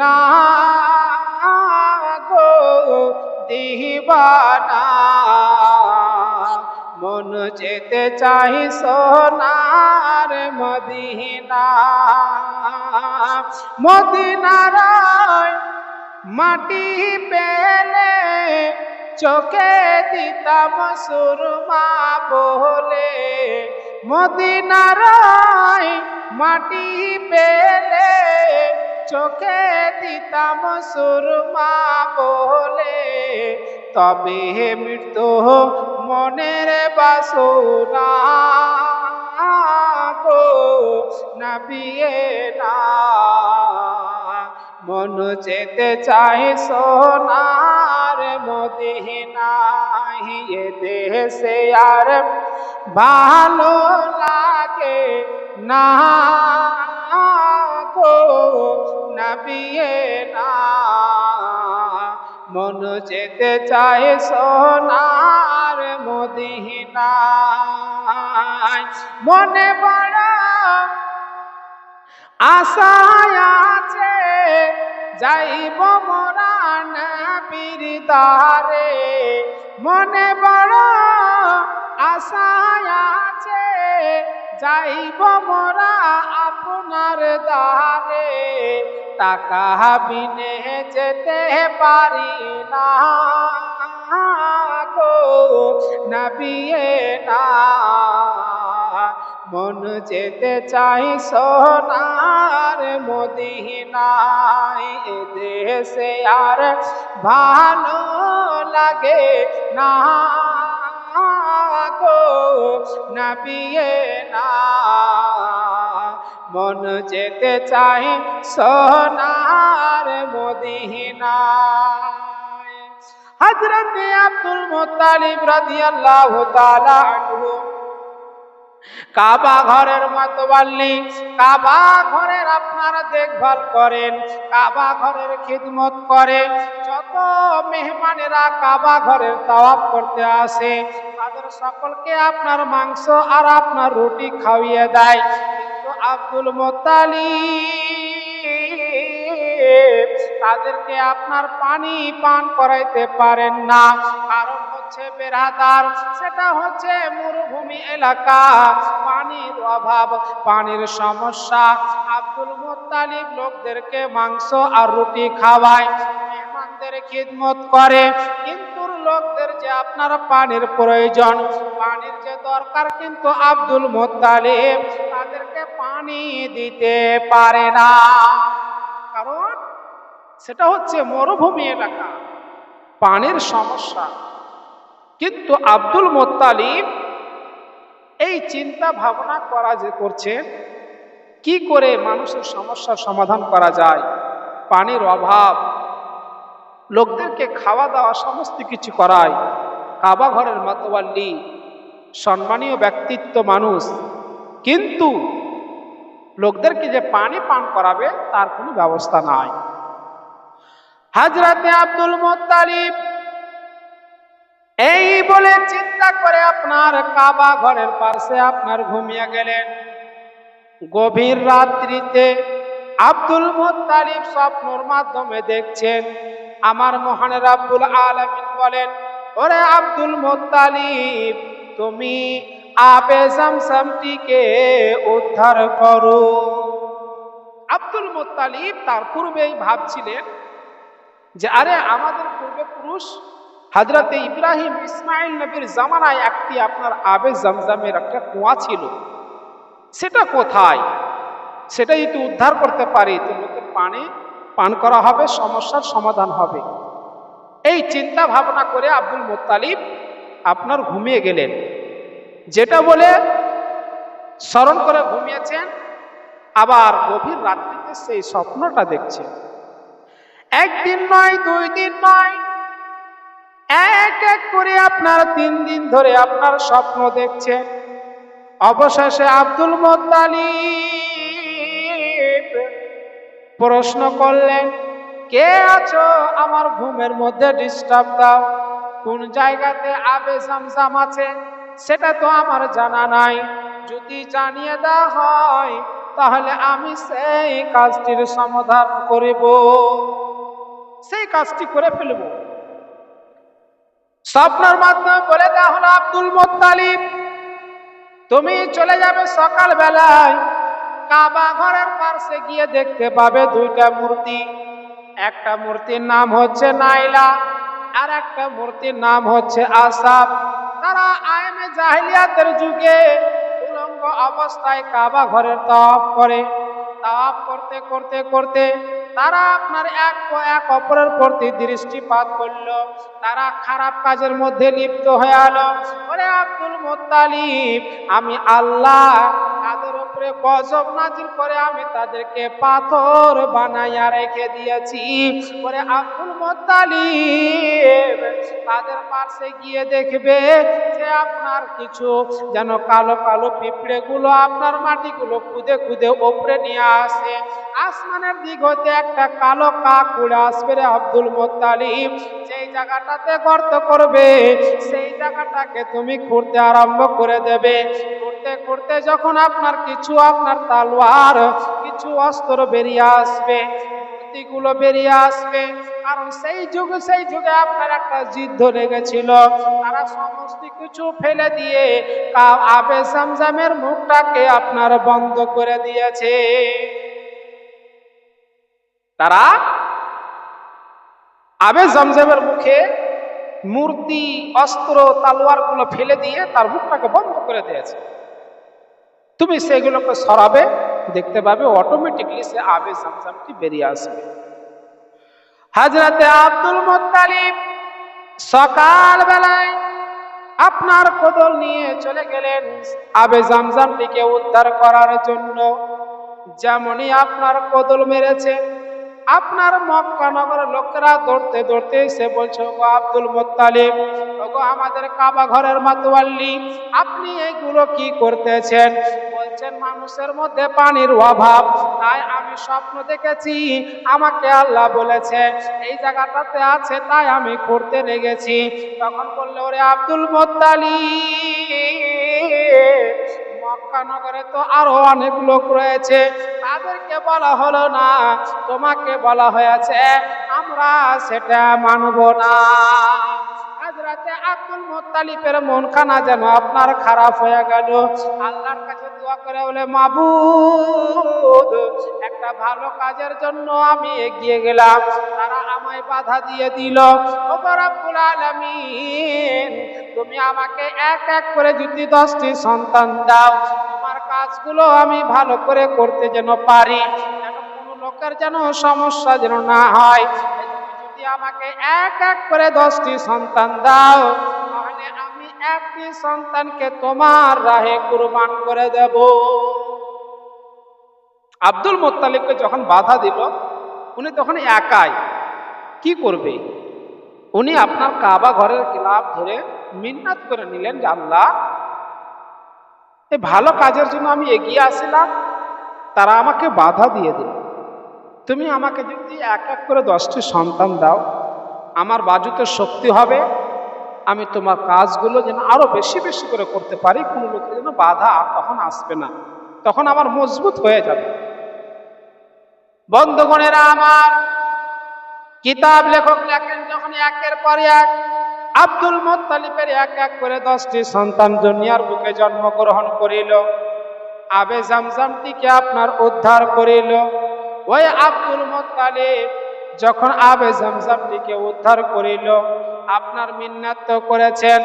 না গো দিবানা। মন যেতে চাই সোনার মদিনা। মদিনারায় মাটি পেলে চোখে দিতাম সুরমা বলে। মদিনারায় মাটি পেলে চোখে দিতাম সুরমা বলে, তবে হে মৃত্যু মনের বাসনা গো, নবিয়ে না। মন যেতে চাই সোনার মদিনায়, এ দেশে আর ভালো লাগে না। গো নবিয়ে না। মন যেতে চায় সোনার মদিনায় মনে বড় আশায় আছে, যাইব মোরা নবীর দ্বারে। মনে বড় আশায় আছে, যাইব মোরা আপনার দ্বারে টাকা বিনে যেতে পারি না গো নবিয়ে না। মন যেতে চাই সোনার মদিনায়, এ দেশে আর ভালো লাগে না গো নবিয়ে না। মন যেতে চাই সোনার মদিনায়। হজরত আব্দুল রাদিয়াল্লাহু তাআলা আনহু কাবা ঘরের মতবাল্লি, কাবা ঘরের আপনারা দেখভাল করেন, কাবা ঘরের খিদমত করে যত মেহমানেরা কাবা ঘরের তাওয়াব করতে আসে, তাদের সকলকে আপনার মাংস আর আপনার রুটি খাওয়িয়ে দেয়। আব্দুল মোতালি তাদেরকে আপনার পানি পান করাইতে পারেন না। কারণ হচ্ছে বেরাদার সেটা হচ্ছে মরুভূমি এলাকা। পানির অভাব, পানির সমস্যা। আব্দুল মোত্তালিব লোকদেরকে মাংস আর রুটি খাওয়ায়, মেহমানদের খিদমত করে। কিন্তু লোকদের যে আপনার পানির প্রয়োজন, পানির যে দরকার কিন্তু আব্দুল মোত্তালিব। পানি দিতে পারে না। কারণ সেটা হচ্ছে মরুভূমি এলাকা, পানির সমস্যা। কিন্তু আব্দুল মোত্তালিব এই চিন্তা ভাবনা করা যে করছে, কি করে মানুষের সমস্যার সমাধান করা যায়, পানির অভাব, লোকদেরকে খাওয়া দাওয়া সমস্ত কিছু করায়, কাবা ঘরের মাতোয়াল্লি, সম্মানীয় ব্যক্তিত্ব মানুষ। কিন্তু লোকদেরকে যে পানি পান করাবে, তার কোনো ব্যবস্থা নাই। হাজরাতে আব্দুল মোত্তালিব এই বলে চিন্তা করে আপনার কাবা ঘরের পাশে আপনার ঘুমিয়ে গেলেন। গভীর রাত্রিতে আব্দুল মোত্তালিব স্বপ্নর মাধ্যমে দেখছেন, আমার মহান রাব্বুল আলামিন বলেন, ওরে আব্দুল মোত্তালিব, তুমি আবে জামসামটিকে উদ্ধার করো। আব্দুল মোত্তালিব তার পূর্বেই ভাবছিলেন যে, আরে, আমাদের পূর্বপুরুষ হাজরাতে ইব্রাহিম ইসমাইল নবীর জামানায় একটি আপনার আবে জমজমের একটা কুয়া ছিল। সেটা কোথায়? সেটা যদি উদ্ধার করতে পারি, তো পানি পান করা হবে, সমস্যার সমাধান হবে। এই চিন্তা ভাবনা করে আব্দুল মোত্তালিব আপনার ঘুমিয়ে গেলেন। যেটা বলে স্মরণ করে ঘুমিয়েছেন, আবার গভীর রাত্রিতে সেই স্বপ্নটা দেখছেন। একদিন নয়, দুই দিন নয়, এক এক করে আপনার তিন দিন ধরে আপনার স্বপ্ন দেখছেন। অবশেষে আব্দুল মোত্তালিব প্রশ্ন করলেন, কে আছো? আমার ঘুমের মধ্যে ডিস্টার্ব দাও। কোন জায়গাতে আবে জামজাম আছে? সেটা তো আমার জানা নাই। যদি জানিয়ে দেওয়া হয়, তাহলে আমি সেই কাজটির সমাধান করিব। সেই কাজটি করে ফেলব। স্বপ্নের মাধ্যমে বলে দেওয়া হলো, আব্দুল মোত্তালিব, তুমি চলে যাবে সকাল বেলায় কাবা ঘরের পাশে গিয়ে দেখতে পাবে দুইটা মূর্তি। একটা মূর্তির নাম হচ্ছে নাইলা, আর একটা মূর্তির নাম হচ্ছে আসাব তারা আইনে জাহিলিয়াতের যুগে উলঙ্গ অবস্থায় কাবা ঘরের তাপ করে। তাপ করতে করতে করতে তারা আপনার এক এক অপরের প্রতি দৃষ্টিপাত করল। তারা খারাপ কাজের মধ্যে লিপ্ত হয়ে আলো। ওরে আব্দুল মোত্তালিব, আমি আল্লাহ তাদের উপরে গজব নাজিল করে আমি তাদেরকে পাথর বানাইয়া রেখে দিয়েছি। ওরে আব্দুল মোত্তালিব, তাদের পাশে গিয়ে দেখবে যে আপনার কিছু যেন কালো কালো পিঁপড়ে গুলো আপনার মাটিগুলো খুদে খুদে ওপরে নিয়ে আসে। আসমানের দিক হতে একটা কালো কাক উড়ে আসবে রে আব্দুল মোত্তালিব। যেই জায়গাটাতে গর্ত করবে, সেই জায়গাটাকে তুমি খুঁড়তে আরম্ভ করে দেবে। খুঁড়তে যখন আপনার কিছু আপনার তালোয়ার, কিছু অস্ত্র বেরিয়ে আসবে, মূর্তিগুলো বেরিয়ে আসবে, কারণ সেই যুগে সেই যুগে আপনার একটা যুদ্ধ লেগেছিল। তারা সমস্ত কিছু ফেলে দিয়ে আবে জামজামের মুখটাকে আপনার বন্ধ করে দিয়েছে। তারা আবে জমজমের মুখে মূর্তি, অস্ত্র তালোয়ারগুলো ফেলে দিয়ে তার মুখটাকে বন্ধ করে দিয়েছে। তুমি সেগুলোকে সরাবে, দেখতে পাবে অটোমেটিকলি সে আবে জমজমটি বেরিয়ে আসবে। হাজরাতে আব্দুল মোত্তালিব সকাল বেলায় আপনার কোদল নিয়ে চলে গেলেন আবে জামজামটিকে উদ্ধার করার জন্য। যেমনই আপনার কোদল মেরেছে আপনার মক্কা নগরের লোকেরা দৌড়তে দৌড়তে এসে বলছে গো আব্দুল মোত্তালিব, ওগো আমাদের কাবা ঘরের মাতোয়াল্লি, আপনি এইগুলো কি করতেছেন? বলছেন, মানুষের মধ্যে পানির অভাব, তাই আমি স্বপ্ন দেখেছি, আমাকে আল্লাহ বলেছে, এই জায়গাটাতে আছে, তাই আমি করতে লেগেছি। তখন বলল, ওরে আব্দুল মোত্তালিব, মক্কা নগরে তো আরও অনেক লোক রয়েছে তাদেরকে বলা হলো না, তোমাকে বলা হয়েছে, আমরা সেটা মানব না। হাজরাতে আব্দুল মোত্তালিবের মন খানা যেন আপনার খারাপ হয়ে গেল। আল্লাহর কাছে দোয়া করে বলে, মাবুদ, একটা ভালো কাজের জন্য আমি এগিয়ে গেলাম। তারা আমায় বাধা দিয়ে দিল। ও রব্বুল আলামিন, তুমি আমাকে এক এক করে যদি দশটি সন্তান দাও কাজগুলো আমি ভালো করে করতে যেন পারি কোনো লোকের যেন সমস্যা যেন না হয়। যদি আমাকে এক এক করে দশটি সন্তান দাও, তাহলে আমি একটি সন্তানকে তোমার রাহে কুরবান করে দেব। আব্দুল মোত্তালিবকে যখন বাধা দিল, উনি তখন একাই। কি করবে? উনি আপনার কাবা ঘরের ক্লাব ধরে মিন্নাত করে নিলেন যে আল্লাহ এই ভালো কাজের জন্য আমি এগিয়ে আসিলাম, তারা আমাকে বাধা দিয়ে দিল। তুমি আমাকে যদি এক এক করে দশটি সন্তান দাও, আমার বাজুতে শক্তি হবে, আমি তোমার কাজগুলো যেন আরও বেশি বেশি করে করতে পারি, কোনো লোকের যেন বাধা তখন আসবে না। তখন আমার মজবুত হয়ে যাবে। বন্ধুগণেরা আমার কিতাব লেখক লেখেন, যখন একের পর এক আব্দুল মোত্তালিবের এক এক করে দশটি সন্তান দুনিয়ার বুকে জন্মগ্রহণ করিল। আবে জামজামটিকে আপনার উদ্ধার করিল। ওই আব্দুল মোত্তালিব যখন আবে জামজামটিকে উদ্ধার করিল, আপনার মিন্নাত করেছেন।